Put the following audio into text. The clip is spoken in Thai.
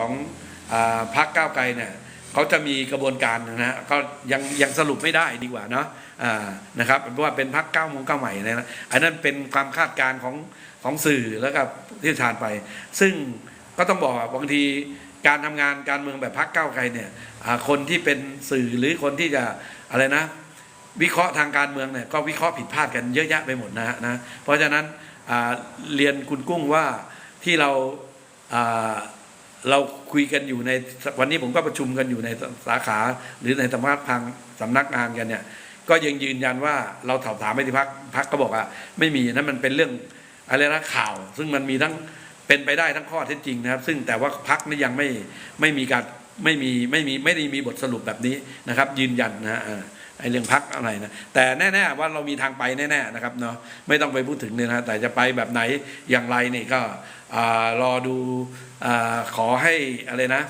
ของอพรรคก้าวไกลเนี่ยเขาจะมีกระบวนการนะฮะก็ยังยังสรุปไม่ได้ดีกว่าเนาะอ่านะครับเพราะว่าเป็นพรรคก้าวมงก้าวใหม่เนยนะอันนั้นเป็นความคาดการณ์ของของสื่อแล้วก็ที่ชาญไป ซึ่งก็ต้องบอกบางทีการทำงานการเมืองแบบพรรคก้าวไกลเนี่ยคนที่เป็นสื่อหรือคนที่จะอะไรนะ วิเคราะห์ทางการเมืองเนี่ยก็วิเคราะห์ผิดพลาดกันเยอะแยะไปหมดนะฮะนะเพราะฉะนั้นเรียนคุณกุ้งว่าที่เรา เราคุยกันอยู่ในวันนี้ผมก็ประชุมกันอยู่ในสาขาหรือในสำนักพังสำนักงานกันเนี่ย ก็ยังยืนยันว่าเราถามถามไปที่พักพักก็บอกว่าไม่มีนั่นมันเป็นเรื่องอะไรนะข่าว ซึ่งมันมีทั้งเป็นไปได้ทั้งข้อเท็จจริงนะครับ ซึ่งแต่ว่าพักนี่ยังไม่ไม่มีการไม่มีไม่มีไม่ได้มีบทสรุปแบบนี้นะครับ ยืนยันนะฮะ อ่าไอ้เรื่องพักอะไรนะแต่แน่ๆว่าเรามีทางไปแน่ๆนะครับเนาะไม่ต้องไปพูดถึงเนี่ยนะแต่จะไปแบบไหนอย่างไรนี่ก็อรอดูอขอให้อะไรนะ